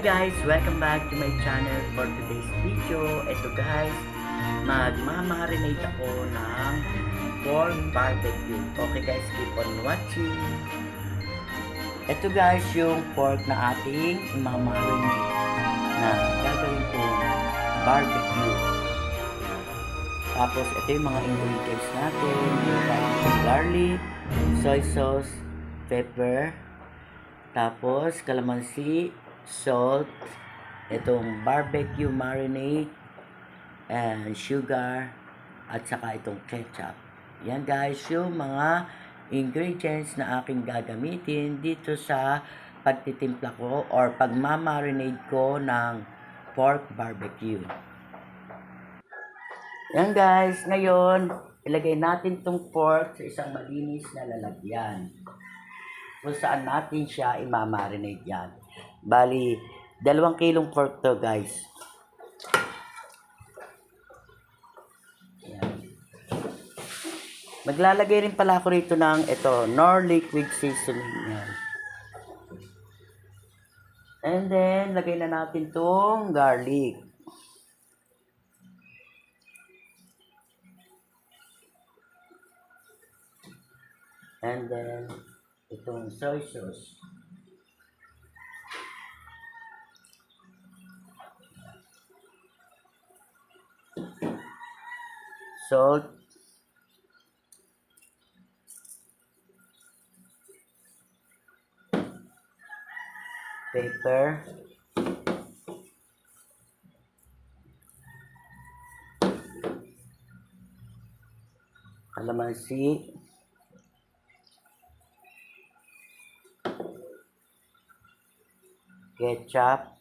Guys! Welcome back to my channel for today's video. Ito guys, magmamarinate ako ng pork barbecue. Okay guys, keep on watching. Ito guys, yung pork na ating imamarinate na gagawin kong barbecue. Tapos, ito yung mga ingredients natin. Yung garlic, soy sauce, pepper, tapos, kalamansi, salt, itong barbecue marinade, and sugar, at saka itong ketchup. Yan guys, yung mga ingredients na aking gagamitin dito sa pagtitimpla ko or pagmamarinade ko ng pork barbecue. Yan guys, ngayon, ilagay natin tong pork sa isang malinis na lalagyan kung saan natin siya imamarinate yan. Bali, dalawang kilong pork to guys. Yan. Maglalagay rin pala ako rito ng ito, nor liquid seasoning yan. And then, lagay na natin tong garlic. And then, itong soy sauce. Salt. Pepper. Kalamansi. Ketchup,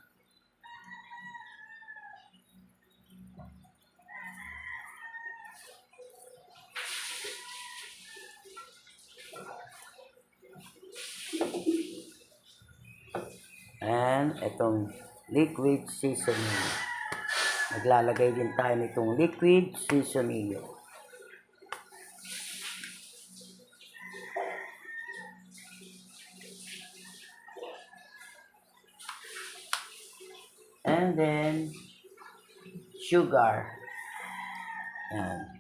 and itong liquid seasoning. Naglalagay din tayo nitong liquid seasoning. And then, sugar. Yan.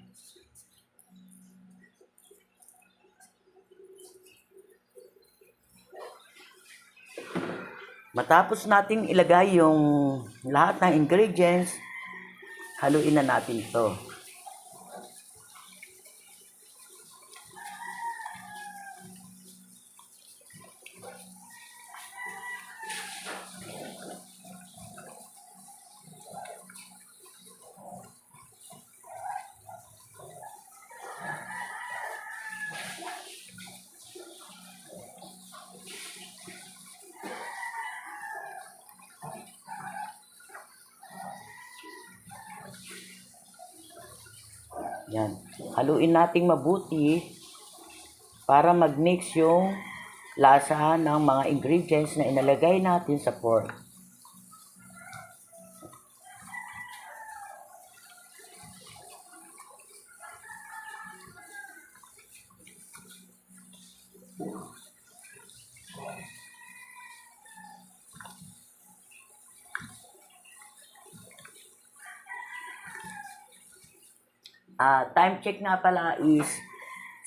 Matapos nating ilagay yung lahat ng ingredients, haluin na natin to. Yan. Haluin nating mabuti para mag-mix yung lasa ng mga ingredients na inalagay natin sa pork. Ah, time check nga pala is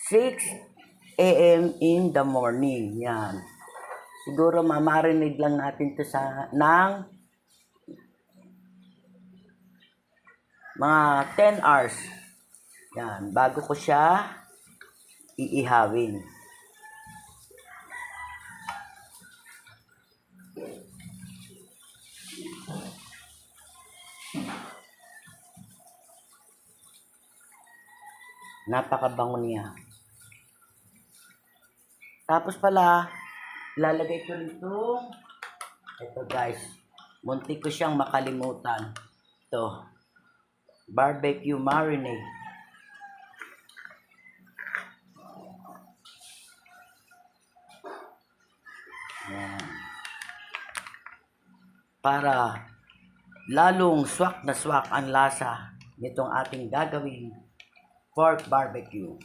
6 a.m. in the morning. Yan. Siguro mamarinig lang natin to sa ng mga 10 hours. Yan, bago ko siya iihawin. Napakabango niya. Tapos pala, lalagay ko nito Ito guys, muntik ko siyang makalimutan. Ito, barbecue marinade. Yan. Para lalong swak na swak ang lasa nitong ating gagawing pork barbecue.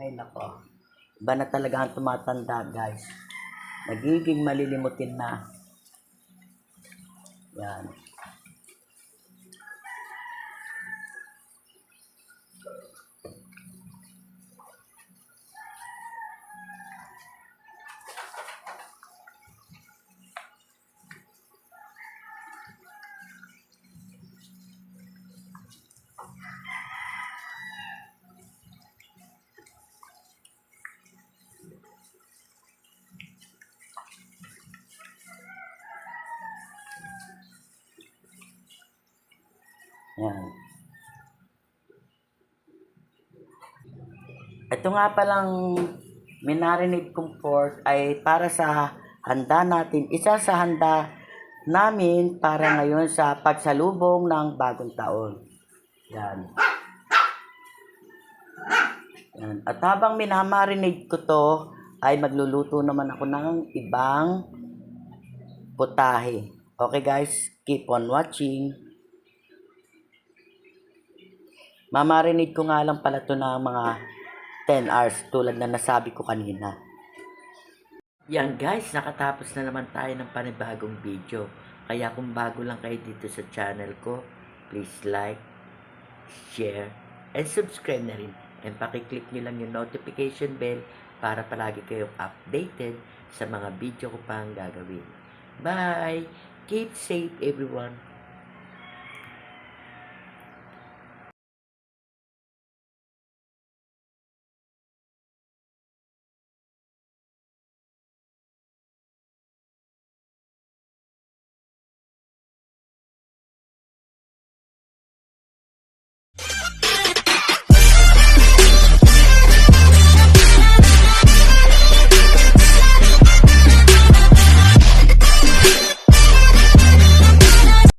Ay nako. Iba na talaga ang tumatanda guys. Nagiging malilimutin na. Yan. Yan. Ito nga palang minarinate kong pork ay para sa handa natin. Isa sa handa namin para ngayon sa pagsalubong ng bagong taon. Yan. Yan. At habang minamarinate ko to, ay magluluto naman ako ng ibang putahe. Okay guys, keep on watching. Mamarinate ko nga lang pala to ng mga 10 hours tulad na nasabi ko kanina. Yan guys, nakatapos na naman tayo ng panibagong video. Kaya kung bago lang kayo dito sa channel ko, please like, share, and subscribe na rin. And pakiclick nyo lang yung notification bell para palagi kayong updated sa mga video ko pang gagawin. Bye! Keep safe everyone!